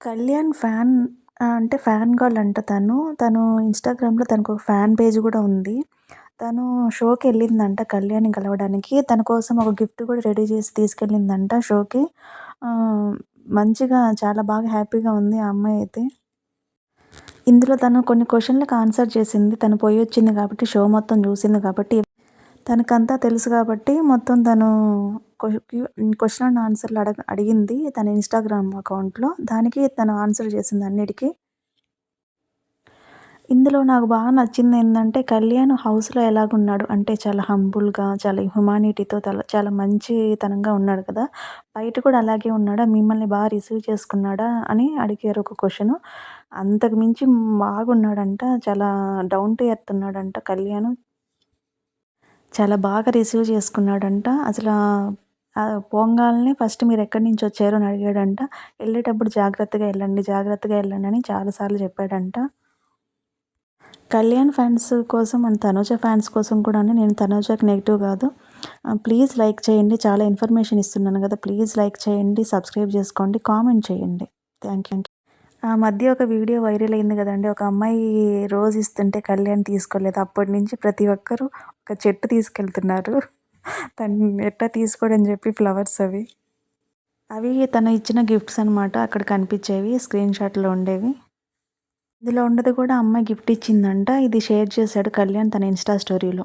Kalyan fan అంటే fan girl అంట తను. తను ఇన్‌స్టాగ్రామ్‌లో ఒక ఫ్యాన్ పేజ్ కూడా ఉంది. తను షోకి వెళ్ళిందంట కళ్యాణ్‌ని కలవడానికి. తన కోసం ఒక గిఫ్ట్ కూడా రెడీ చేసి తీసుకెళ్ళిందంట షోకి. మంచిగా చాలా బాగా హ్యాపీగా ఉంది ఆ అమ్మాయి అయితే. ఇందులో తను కొన్ని క్వశ్చన్లకు ఆన్సర్ చేసింది. తను పోయొచ్చింది కాబట్టి షో మొత్తం చూసింది కాబట్టి తనకంతా తెలుసు కాబట్టి మొత్తం తను క్వశ్చన్ అండ్ ఆన్సర్‌లు అడగ అడిగింది తన ఇన్‌స్టాగ్రామ్ అకౌంట్‌లో. దానికి తను ఆన్సర్ చేసింది అన్నిటికీ ఇందులో నాకు బాగా నచ్చింది ఏంటంటే కళ్యాణ్ హౌస్‌లో ఎలాగున్నాడు అంటే చాలా హంబుల్‌గా, చాలా హ్యుమానిటీతో చాలా మంచితనంగా ఉన్నాడు కదా! బయట కూడా అలాగే ఉన్నాడా? మిమ్మల్ని బాగా రిసీవ్ చేసుకున్నాడా? అని అడిగారు ఒక క్వశ్చన్ అంతకు మించి బాగున్నాడంట. చాలా డౌన్ టు ఎర్త్ ఉన్నాడంట కళ్యాణ్. చాలా బాగా రిసీవ్ చేసుకున్నాడంట. అసలు పొంగాల్ని ఫస్ట్ మీరు ఎక్కడి నుంచి వచ్చారో అని అడిగాడంట. వెళ్ళేటప్పుడు జాగ్రత్తగా వెళ్ళండి జాగ్రత్తగా వెళ్ళండి అని చాలాసార్లు చెప్పాడంట. కళ్యాణ్ ఫ్యాన్స్ కోసం అండ్ తనూజ ఫ్యాన్స్ కోసం కూడా నేను తనూజకి నెగిటివ్ కాదు. ప్లీజ్ లైక్ చేయండి. చాలా ఇన్ఫర్మేషన్ ఇస్తున్నాను కదా! ప్లీజ్ లైక్ చేయండి, సబ్స్క్రైబ్ చేసుకోండి, కామెంట్ చేయండి. Thank you. ఆ మధ్య ఒక వీడియో వైరల్ అయింది కదండి ఒక అమ్మాయి రోజు ఇస్తుంటే కళ్యాణ్ తీసుకోలేదు. అప్పటి నుంచి ప్రతి ఒక్కరూ ఒక చెట్టు తీసుకెళ్తున్నారు. తను ఎట్టా తీసుకోడని చెప్పి ఫ్లవర్స్ అవి. అవి తను ఇచ్చిన గిఫ్ట్స్ అనమాట. అక్కడ కనిపించేవి. స్క్రీన్ షాట్‌లో ఉండేవి. ఇందులో ఉండదు కూడా అమ్మాయి గిఫ్ట్ ఇచ్చిందంట. ఇది షేర్ చేశాడు కళ్యాణ్ తన ఇన్‌స్టా స్టోరీలో.